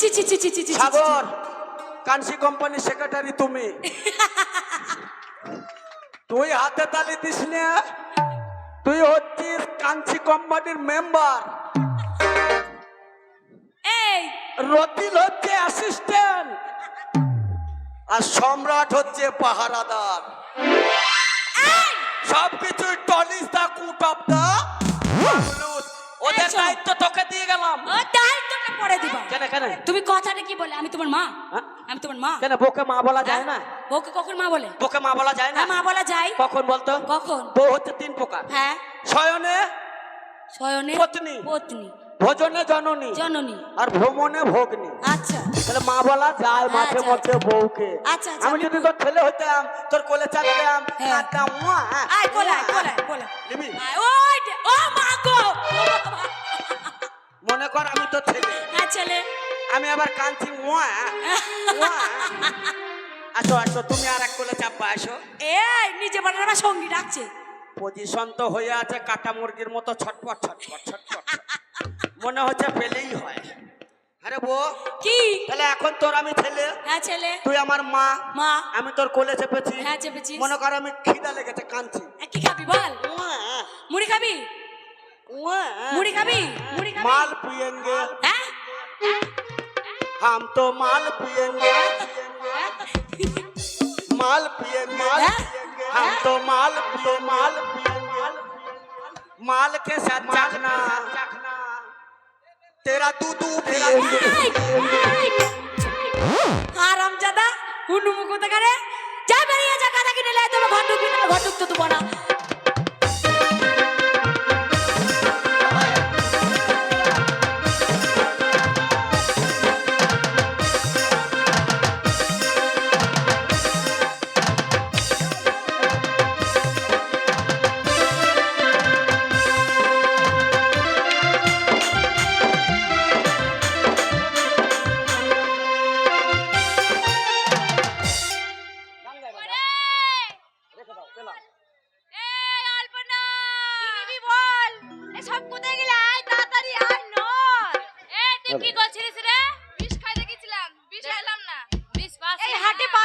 ছি ছি ছি ছি ছি ছি। সাগর কাঞ্চি কোম্পানির সেক্রেটারি তুমি। তুই হাতে তালি দিস না। তুই হচ্ছিস কাঞ্চি কোম্পানির মেম্বার এই। রতিল হচ্ছে অ্যাসিস্ট্যান্ট আর সম্রাট হচ্ছে পাহারাদার। সবকিছু টলিস দা কুট অফ দা ওদের দায়িত্ব তোকে দিয়ে গেলাম। ও দায়িত্বটা পরে দিবা। কেন কেন? তুমি কথাটা কি বলে আমি তোমার মা। হ্যাঁ? আমি তোমার মা। কেন বউকে মা বলা যায় না? বউকে কখন মা বলে? বউকে মা বলা যায় না? হ্যাঁ মা বলা যায়। কখন বলতো? কখন? বউ হচ্ছে তিন প্রকার। হ্যাঁ। শয়নে শয়নে পত্নী। পত্নী। ভোজনে জননী। জননী। আর ভ্রমণে ভোগনী। আচ্ছা। তাহলে মা বলা যায় মাঝে আচ্ছা, মধ্যে বউকে। আচ্ছা, আচ্ছা, আমি যদি তোর ছেলে হইতাম তোর কোলে চাপতাম হ্যাঁ। কাঁদতাম, মুয়া, আয় কোলায় মুয়া। কোলায় কোলায় নিবি? আয়, ওই ও মা আবার কাঁদছি আসো আসো তুমি আর এক কোলে চাপ আসো এই নিজে বাড়ির সঙ্গী ডাকছে। পজিশন তো হয়ে আছে কাটা মুরগির মতো ছটপট ছটপট ছটপট মনে হচ্ছে পেলেই হয় আরে বো কি তাহলে এখন তোর আমি ছেলে হ্যাঁ ছেলে তুই আমার মা মা আমি তোর কোলে চেপেছি হ্যাঁ চেপেছি মনে কর আমি খিদা লেগেছে কাঁদছি কি খাবি বল মুড়ি খাবি মুড়ি খাবি মুড়ি খাবি মাল পিয়েঙ্গে হ্যাঁ हम तो माल पिएंगे माल पिएंगे माल हम तो माल पिए माल माल के साथ जागना तेरा तू तू आराम ज्यादा हुनुमुको तकरे जा बेरिया जा कादा किने ले तो घटुक किने घटुक तो तू बना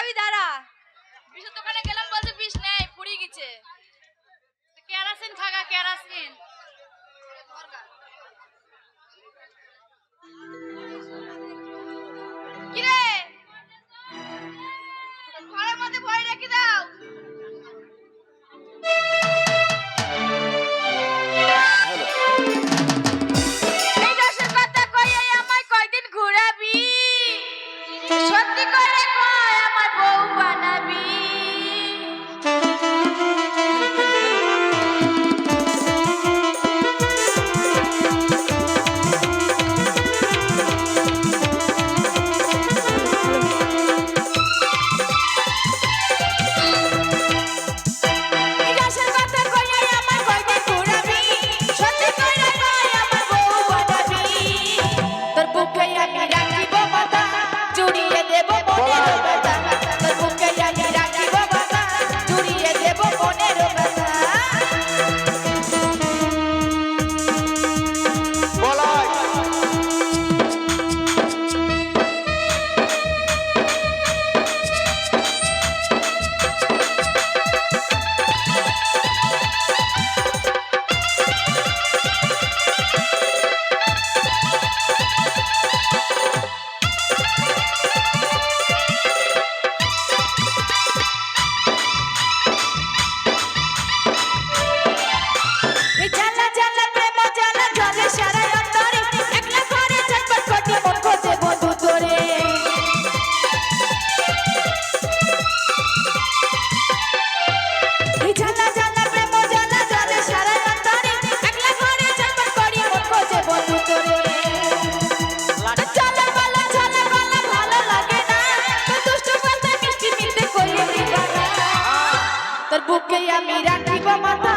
পাবি দাঁড়া। বিষের দোকানে গেলাম বলছে বিষ নেই পুড়ি গেছে। কেরাসিন খাগা, কেরাসিন। কিরে? ঘরের মধ্যে ভয় রেখে দাও। আমি রাখিব মাথা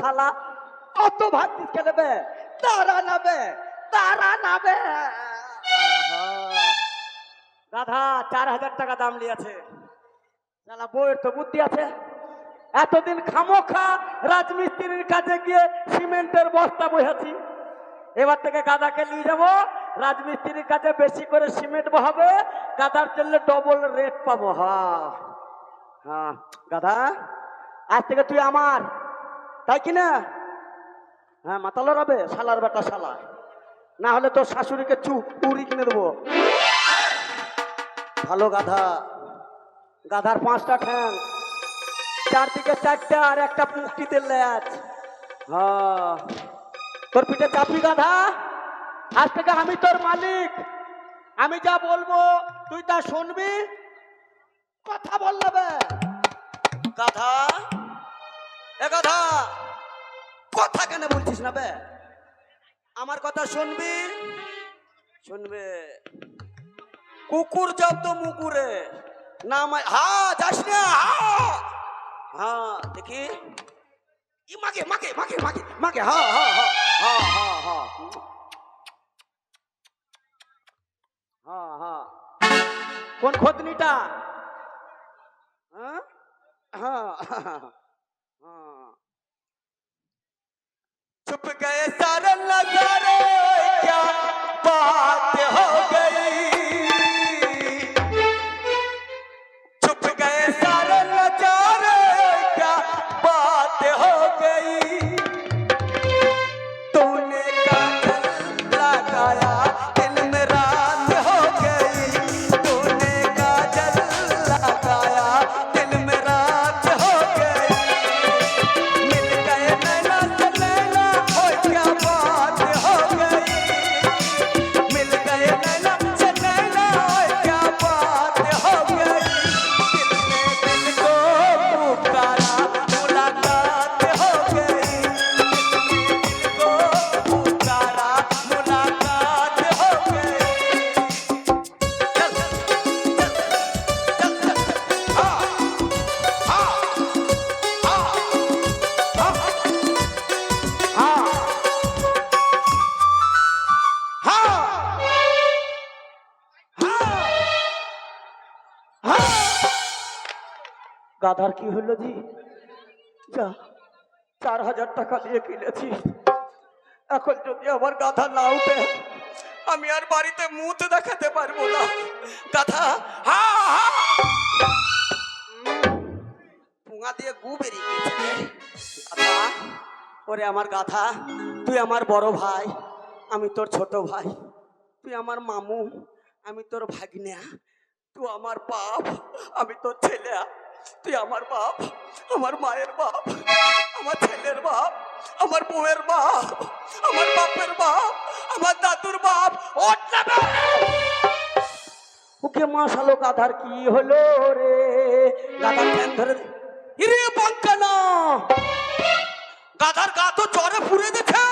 শালা অত ভাবছিস কে নেবে, তারা নেবে তারা নেবে। গাধা চার হাজার টাকা দাম নিয়েছে। শালা তো বুদ্ধি আছে। এতদিন খামোখা রাজমিস্ত্রির কাছে গিয়ে সিমেন্টের বস্তা বসেছি। এবার থেকে গাদাকে নিয়ে যাব। রাজমিস্ত্রির কাছে বেশি করে সিমেন্ট বহাবে। গাদার চললে ডবল রেট পাবো। হ্যাঁ হ্যাঁ গাধা, আজ থেকে তুই আমার তাই কি না? হ্যাঁ মাতালো রবে শালার বেটা শালা। না হলে তোর শাশুড়িকে চুপ উড়ি কিনে দেবো। ভালো গাধা। গাধার পাঁচটা ঠ্যাং। চারদিকে চারটা আর একটা পুষ্টিতে ল্যাচ। হ্যাঁ। তোর পিঠে চাপি গাধা? আজ থেকে আমি তোর মালিক। আমি যা বলব, তুই তা শুনবি। কথা বললাবে গাধা। এ গাধা কথা কেন বলছিস না বে? আমার কথা শুনবি? শুনবে। কুকুর যাব তো মুকুরে। না আমায় হা, যাস না, হা। দেখি। ই, মাগে মাগে মাগে মাগে মাগে, হা হা হা হা হা হা। হা হা। কোন খোদনিটা? হ্যাঁ? হ্যাঁ छुप गए सारे नजारे গাধার কি হলো জি? যা, চার হাজার টাকা দিয়ে কিনেছি। এখন যদি আমার গাধা না উঠে, আমি আর বাড়িতে মুখ দেখাতে পারব না। গাধা, হা হা। পুঙা দিয়ে গু বেরিয়ে। ওরে আমার গাধা, তুই আমার বড় ভাই, আমি তোর ছোট ভাই, তুই আমার মামু, আমি তোর ভাগ্না তুই আমার বাপ, আমি তোর ছেলে তুই আমার বাপ, আমার মায়ের বাপ, আমার ছেলের বাপ, আমার বউয়ের বাপ, আমার বাপের বাপ, আমার দাদুর বাপ! ওকে মাসালো গাধার কি হলো রে গাধার ঠ্যাং ধরে। ইরে বাঙ্কানা গাধার গা তো চরে পুড়ে দিচ্ছে